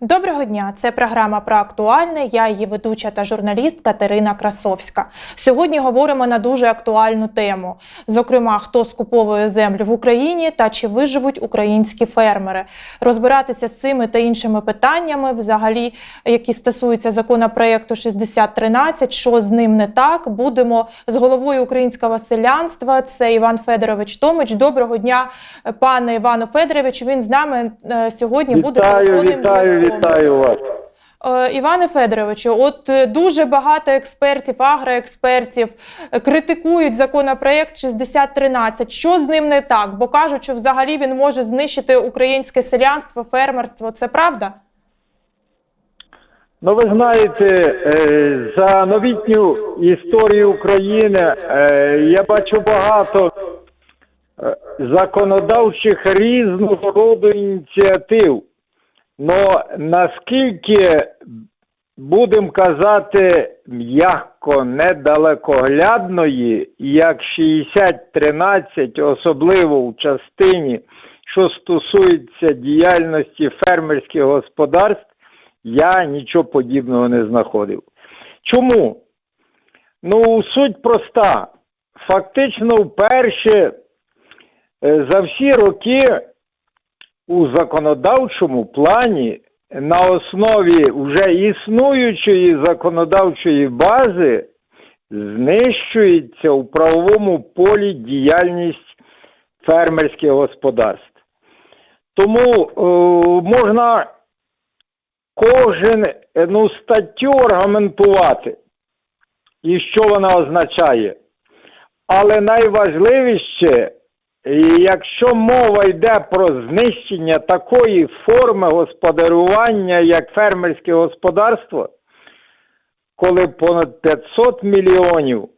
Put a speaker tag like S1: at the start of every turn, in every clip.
S1: Доброго дня! Це програма про актуальне. Я її ведуча та журналіст Катерина Красовська. Сьогодні говоримо на дуже актуальну тему. Зокрема, хто скуповує землю в Україні та чи виживуть українські фермери. Розбиратися з цими та іншими питаннями, взагалі, які стосуються законопроекту 6013, що з ним не так. Будемо з головою українського селянства. Це Іван Федорович Томич. Доброго дня, пане Івану Федорович. Він з нами е, сьогодні буде телефонним зв'язком.
S2: Вітаю вас.
S1: Е, Іване Федоровичу, от е, дуже багато експертів, агроекспертів е, критикують законопроект 6013. Що з ним не так? Бо кажуть, що взагалі він може знищити українське селянство, фермерство. Це правда?
S2: Ну, ви знаєте, за новітню історію України я бачу багато законодавчих різного роду ініціатив. Но наскільки, будемо казати, м'яко недалекоглядної, як 6013, особливо в частині, що стосується діяльності фермерських господарств, я нічого подібного не знаходив. Чому? Ну, суть проста. Фактично, вперше е, за всі роки у законодавчому плані на основі вже існуючої законодавчої бази знищується у правовому полі діяльність фермерських господарств. Тому е, можна кожен е, ну, статтю аргументувати, і що вона означає. Але найважливіше, якщо мова йде про знищення такої форми господарювання, як фермерське господарство, коли понад 500 мільйонів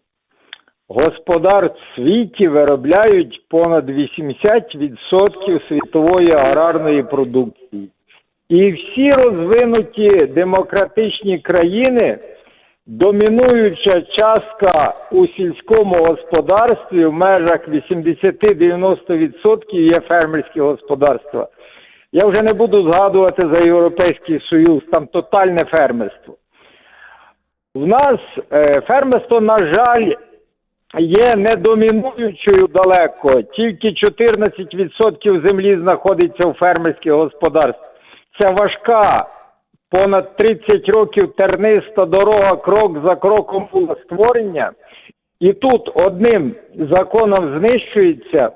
S2: господарств в світі виробляють понад 80% світової аграрної продукції. І всі розвинуті демократичні країни, домінуюча частка у сільському господарстві в межах 80-90% є фермерські господарства. Я вже не буду згадувати за Європейський Союз, там тотальне фермерство. В нас е, фермерство, на жаль, є не домінуючою далеко, тільки 14% землі знаходиться у фермерських господарствах. Це важка, понад 30 років терниста дорога, крок за кроком було створення. І тут одним законом знищується.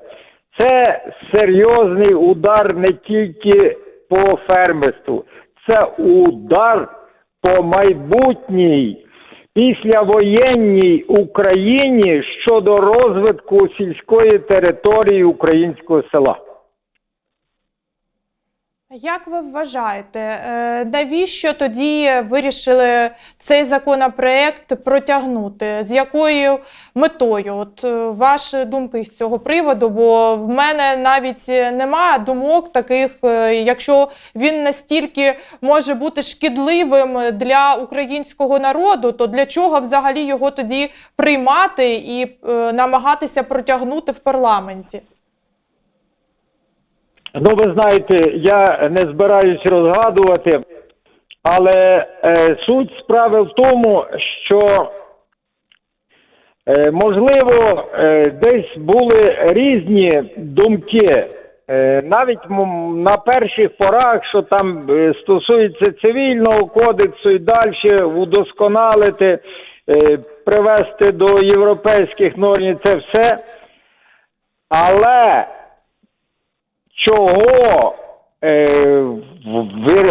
S2: Це серйозний удар не тільки по фермерству, це удар по майбутній післявоєнній Україні щодо розвитку сільської території українського села.
S1: Як ви вважаєте, е, навіщо тоді вирішили цей законопроект протягнути? З якою метою? От е, ваші думки з цього приводу? Бо в мене навіть немає думок таких, е, якщо він настільки може бути шкідливим для українського народу, то для чого взагалі його тоді приймати і намагатися протягнути в парламенті?
S2: Ну, ви знаєте, я не збираюсь розгадувати, але е, суть справи в тому, що е, можливо е, десь були різні думки. Е, навіть на перших порах, що там е, стосується цивільного кодексу і далі удосконалити, е, привести до європейських норм це все. Але чого е,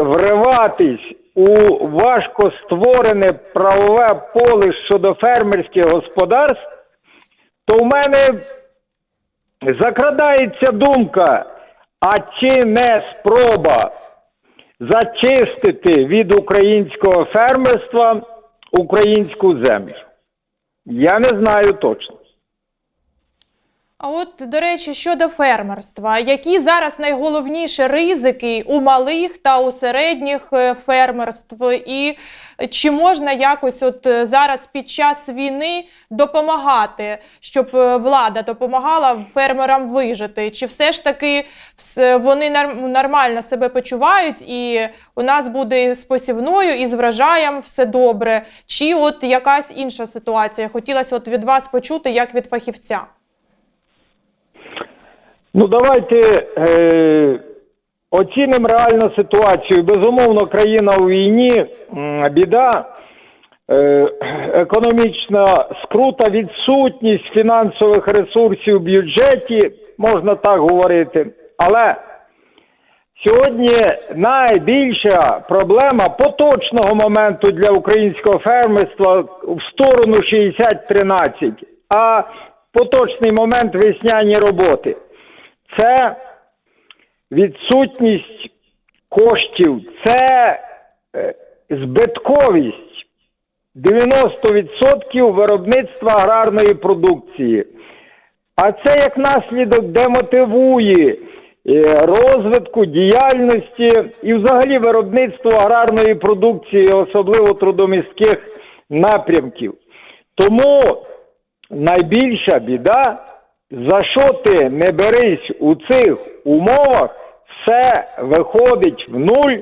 S2: вриватись у важко створене правове поле щодо фермерських господарств, то в мене закрадається думка, а чи не спроба зачистити від українського фермерства українську землю? Я не знаю точно.
S1: А от, до речі, щодо фермерства, які зараз найголовніші ризики у малих та у середніх е, фермерств, і чи можна якось от е, зараз під час війни допомагати, щоб е, влада допомагала фермерам вижити? Чи все ж таки вони нормально себе почувають, і у нас буде з посівною і з врожаєм все добре? Чи от якась інша ситуація? Хотілося от від вас почути, як від фахівця.
S2: Ну, давайте е, оцінимо реальну ситуацію. Безумовно, країна у війні, біда, е, економічна скрута, відсутність фінансових ресурсів в бюджеті, можна так говорити. Але сьогодні найбільша проблема поточного моменту для українського фермерства в сторону 60-13, а поточний момент весняні роботи це відсутність коштів, це е, збитковість 90% виробництва аграрної продукції. А це як наслідок демотивує е, розвитку діяльності і взагалі виробництво аграрної продукції, особливо трудомістких напрямків. Тому найбільша біда, за що ти не берись у цих умовах, все виходить в нуль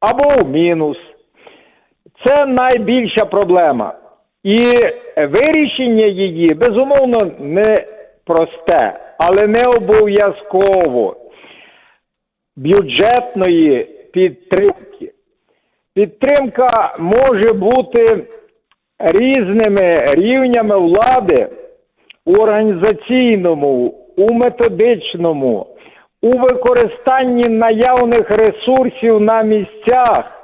S2: або в мінус. Це найбільша проблема. І вирішення її, безумовно, не просте, але не обов'язково бюджетної підтримки. Підтримка може бути різними рівнями влади у організаційному, у методичному, у використанні наявних ресурсів на місцях.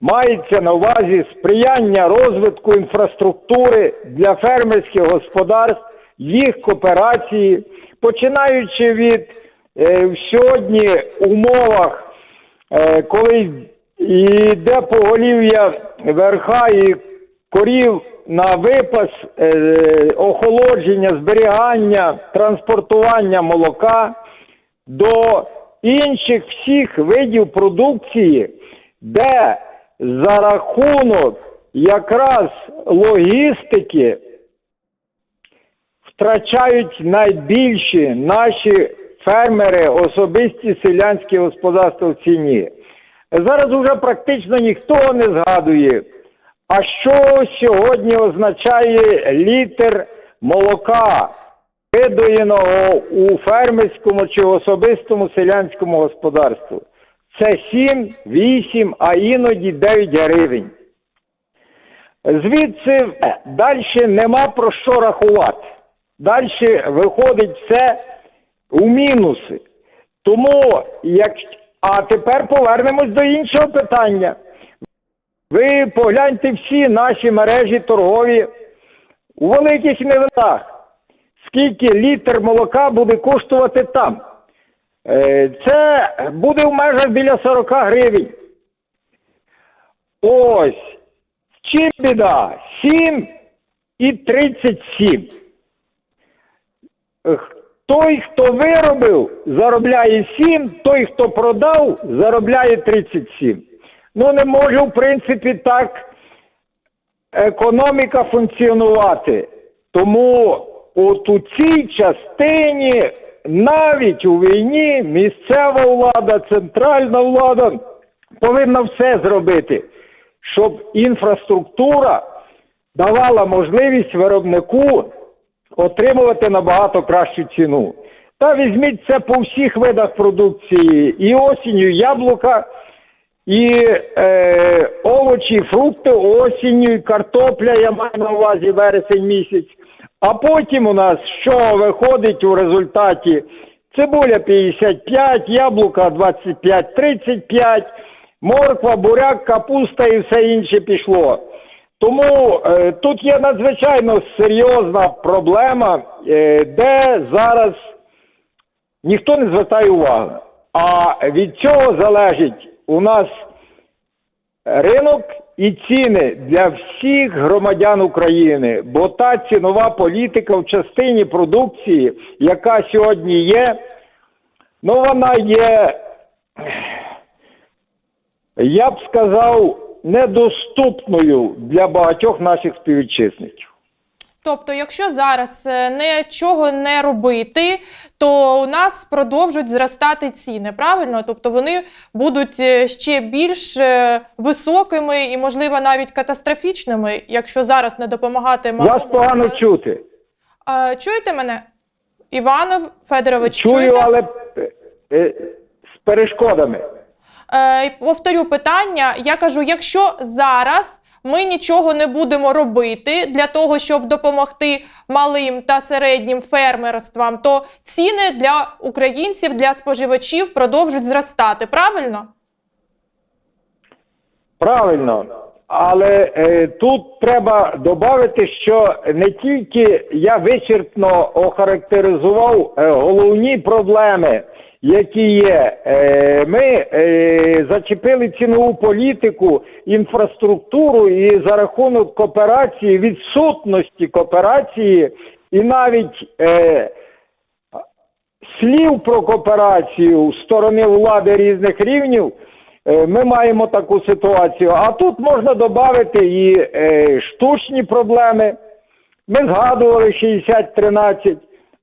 S2: Мається на увазі сприяння розвитку інфраструктури для фермерських господарств, їх кооперації, починаючи від е, сьогодні умовах, е, коли йде поголів'я верха і корів на випас, е, охолодження, зберігання, транспортування молока до інших всіх видів продукції, де за рахунок якраз логістики втрачають найбільші наші фермери, особисті селянські господарства в ціні. Зараз уже практично ніхто не згадує, а що сьогодні означає літр молока, видоєного у фермерському чи особистому селянському господарству. Це 7, 8, а іноді 9 гривень. Звідси далі нема про що рахувати. Далі виходить все у мінуси. Тому, як... а тепер повернемось до іншого питання. Ви погляньте всі наші мережі торгові у великих невеликах. Скільки літр молока буде коштувати там? Е, Це буде в межах біля 40 гривень. Ось. Чим біда? 7 і 37. Е, Той, хто виробив, заробляє 7, той, хто продав, заробляє 37. Ну, не може, в принципі, так економіка функціонувати. Тому от у цій частині навіть у війні місцева влада, центральна влада повинна все зробити, щоб інфраструктура давала можливість виробнику отримувати набагато кращу ціну. Та візьміть це по всіх видах продукції, і осінню яблука, і е, овочі, фрукти осінню, і картопля, я маю на увазі вересень місяць. А потім у нас що виходить у результаті? Цибуля 55, яблука 25-35, морква, буряк, капуста і все інше пішло. Тому е, тут є надзвичайно серйозна проблема, е, де зараз ніхто не звертає уваги. А від цього залежить у нас ринок і ціни для всіх громадян України, бо та цінова політика в частині продукції, яка сьогодні є, ну вона є, я б сказав, недоступною для багатьох наших співвітчизників.
S1: Тобто, якщо зараз е, нічого не робити, то у нас продовжують зростати ціни, правильно? Тобто вони будуть е, ще більш е, високими і, можливо, навіть катастрофічними, якщо зараз не допомагати
S2: Вас погано чути.
S1: А, чуєте мене? Іванов Федорович,
S2: Чую,
S1: чуєте?
S2: але з перешкодами.
S1: Повторю питання. Я кажу: якщо зараз ми нічого не будемо робити для того, щоб допомогти малим та середнім фермерствам, то ціни для українців, для споживачів продовжують зростати. Правильно?
S2: Правильно. Але е, тут треба додати, що не тільки я вичерпно охарактеризував е, головні проблеми, які є. Е, ми е, зачепили цінову політику, інфраструктуру і за рахунок кооперації, відсутності кооперації і навіть е, слів про кооперацію сторони влади різних рівнів. Ми маємо таку ситуацію. А тут можна додати і штучні проблеми. Ми згадували 60-13,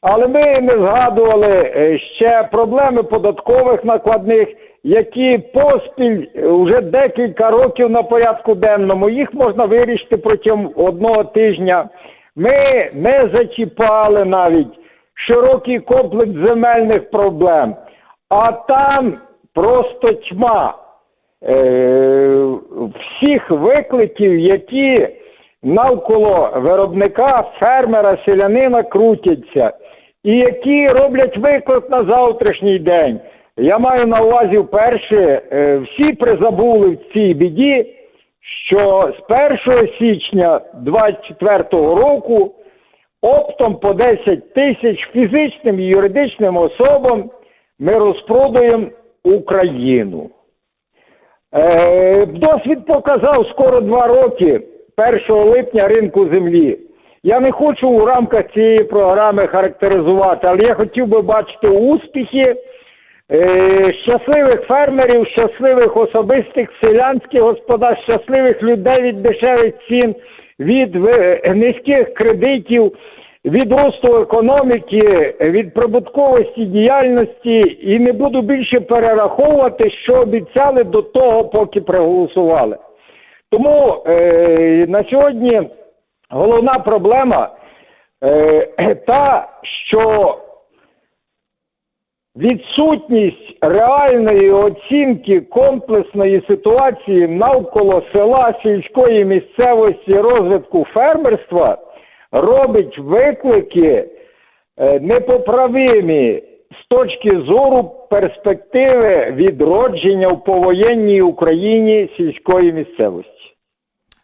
S2: але ми не згадували е, ще проблеми податкових накладних, які поспіль е, вже декілька років на порядку денному. Їх можна вирішити протягом одного тижня. Ми не зачіпали навіть широкий комплекс земельних проблем, а там просто тьма е, всіх викликів, які навколо виробника, фермера, селянина крутяться, і які роблять виклик на завтрашній день. Я маю на увазі вперше, е, всі призабули в цій біді, що з 1 січня 2024 року оптом по 10 тисяч фізичним і юридичним особам ми розпродаємо Україну. Е, досвід показав скоро два роки 1 липня ринку землі. Я не хочу у рамках цієї програми характеризувати, але я хотів би бачити успіхи е, щасливих фермерів, щасливих особистих селянських господарств, щасливих людей від дешевих цін, від е, низьких кредитів, від росту економіки, від прибутковості діяльності і не буду більше перераховувати, що обіцяли до того, поки проголосували. Тому е, на сьогодні головна проблема е, та, що відсутність реальної оцінки комплексної ситуації навколо села, сільської місцевості, розвитку фермерства робить виклики е, непоправимі з точки зору перспективи відродження в повоєнній Україні сільської місцевості.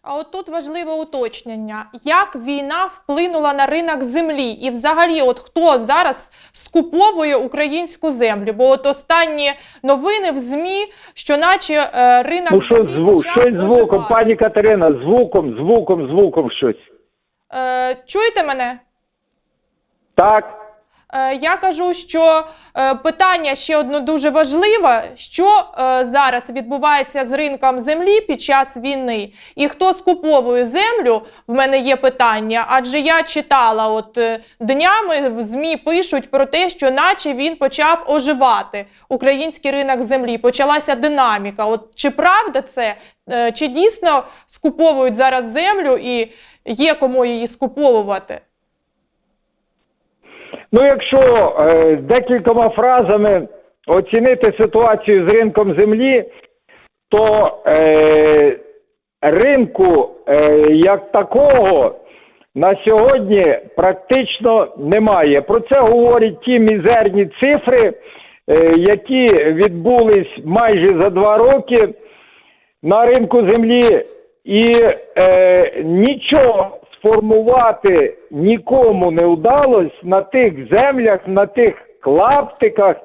S1: А от тут важливе уточнення: як війна вплинула на ринок землі, і взагалі, от хто зараз скуповує українську землю? Бо от останні новини в змі, що наче е, ринок
S2: Ну що
S1: землі
S2: звук,
S1: почав
S2: щось звуком, пані Катерина, звуком, звуком, звуком щось.
S1: Е, чуєте мене?
S2: Так,
S1: Я кажу, що е, питання ще одне дуже важливе, що е, зараз відбувається з ринком землі під час війни, і хто скуповує землю, в мене є питання, адже я читала, от е, днями в ЗМІ пишуть про те, що наче він почав оживати український ринок землі, почалася динаміка. От чи правда це? Е, Чи дійсно скуповують зараз землю і є кому її скуповувати?
S2: Ну, якщо е, декількома фразами оцінити ситуацію з ринком землі, то е, ринку е, як такого на сьогодні практично немає. Про це говорять ті мізерні цифри, е, які відбулись майже за два роки на ринку землі, і е, нічого сформувати нікому не вдалося на тих землях, на тих клаптиках,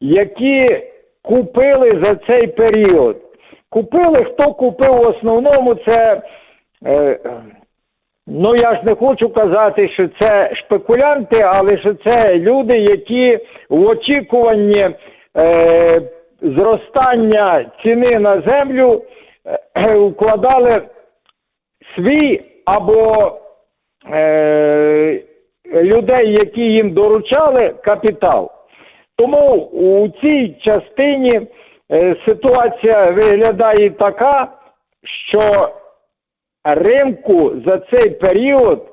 S2: які купили за цей період. Купили, хто купив в основному це. Е, Ну, я ж не хочу казати, що це шпекулянти, але що це люди, які в очікуванні е, зростання ціни на землю е, вкладали свій або е, людей, які їм доручали, капітал. Тому у цій частині е, ситуація виглядає така, що ринку за цей період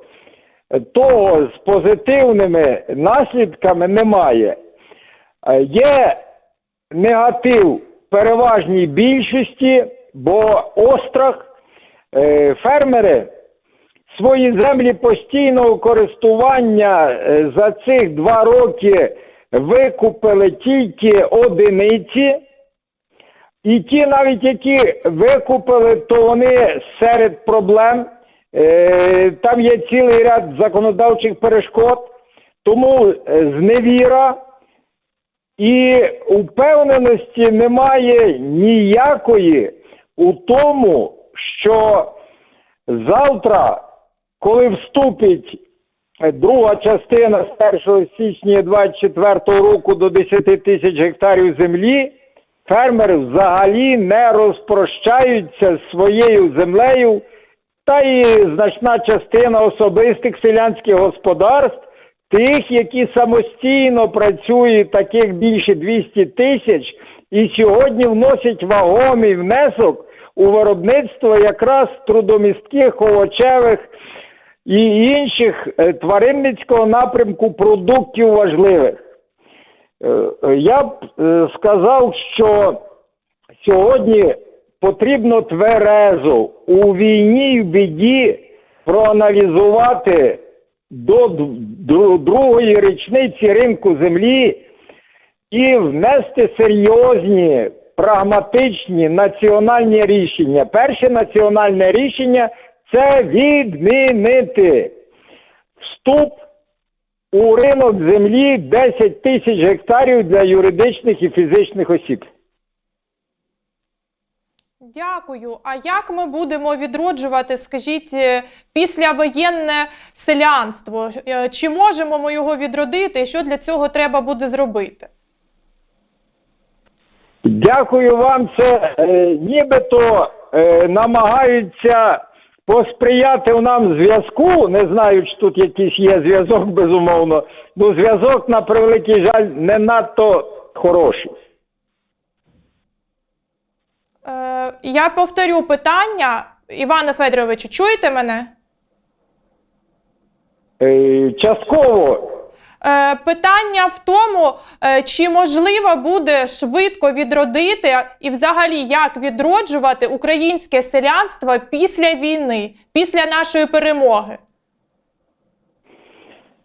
S2: того з позитивними наслідками немає. Е, Є негатив переважній більшості, бо острах фермери свої землі постійного користування е, за цих два роки викупили тільки одиниці. І ті навіть, які викупили, то вони серед проблем. Е, там є цілий ряд законодавчих перешкод, тому е, зневіра і впевненості немає ніякої у тому, що завтра, коли вступить е, друга частина з 1 січня 24 року до 10 тисяч гектарів землі, фермери взагалі не розпрощаються з своєю землею, та і значна частина особистих селянських господарств, тих, які самостійно працюють, таких більше 200 тисяч, і сьогодні вносять вагомий внесок у виробництво якраз трудомістких, овочевих і інших е, тваринницького напрямку продуктів важливих. Е, е, Я б сказав, що сьогодні потрібно тверезо у війні і в біді проаналізувати до другої річниці ринку землі і внести серйозні, прагматичні національні рішення. Перше національне рішення це відмінити вступ у ринок землі 10 тисяч гектарів для юридичних і фізичних осіб.
S1: Дякую. А як ми будемо відроджувати, скажіть, е, післявоєнне селянство? Е, Чи можемо ми його відродити? Що для цього треба буде зробити?
S2: Дякую вам. Це е, нібито е, намагаються посприяти в нам зв'язку. Не знаю, чи тут якийсь є зв'язок, безумовно. Ну, зв'язок, на превеликий жаль, не надто хороший.
S1: Е, я повторю питання. Іване Федоровичу, чуєте мене?
S2: Е, частково
S1: питання в тому, е, чи можливо буде швидко відродити і взагалі як відроджувати українське селянство після війни, після нашої перемоги.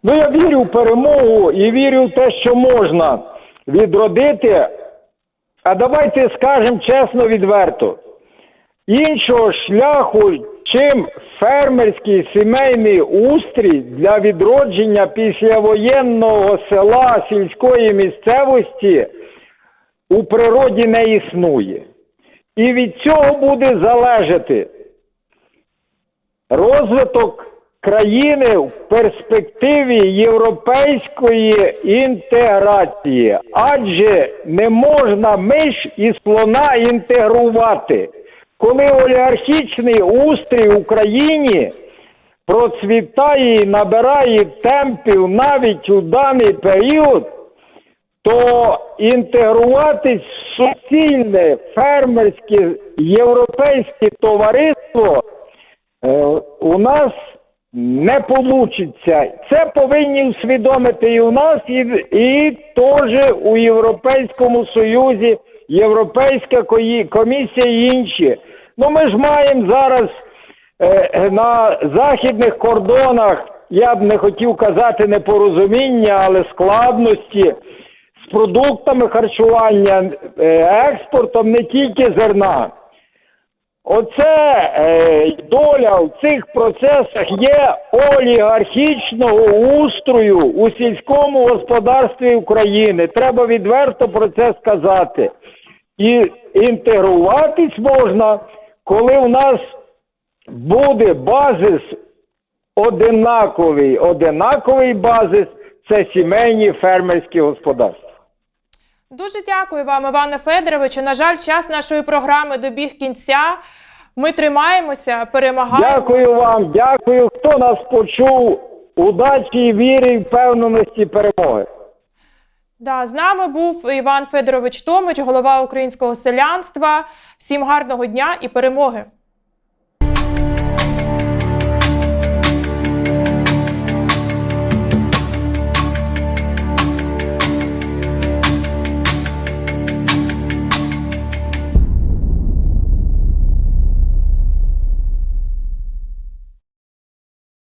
S2: Ну, я вірю в перемогу і вірю в те, що можна відродити. А давайте скажемо чесно, відверто. Іншого шляху, чим фермерський сімейний устрій для відродження післявоєнного села сільської місцевості у природі не існує. І від цього буде залежати розвиток країни в перспективі європейської інтеграції, адже не можна миш і слона інтегрувати. Коли олігархічний устрій в Україні процвітає і набирає темпів навіть у даний період, то інтегруватись в суцільне фермерське європейське товариство е, у нас не получиться. Це повинні усвідомити і у нас, і, і теж у Європейському Союзі, Європейська комісія і інші. Ну ми ж маємо зараз е, на західних кордонах, я б не хотів казати непорозуміння, але складності з продуктами харчування, е, експортом не тільки зерна. Оце е, доля в цих процесах є олігархічного устрою у сільському господарстві України. Треба відверто про це сказати. І інтегруватись можна, коли у нас буде базис одинаковий, одинаковий базис це сімейні фермерські господарства.
S1: Дуже дякую вам, Іване Федоровичу. На жаль, час нашої програми добіг кінця. Ми тримаємося, перемагаємо.
S2: Дякую вам, дякую, хто нас почув. Удачі, віри і впевненості перемоги.
S1: Да, з нами був Іван Федорович Томич, голова українського селянства. Всім гарного дня і перемоги!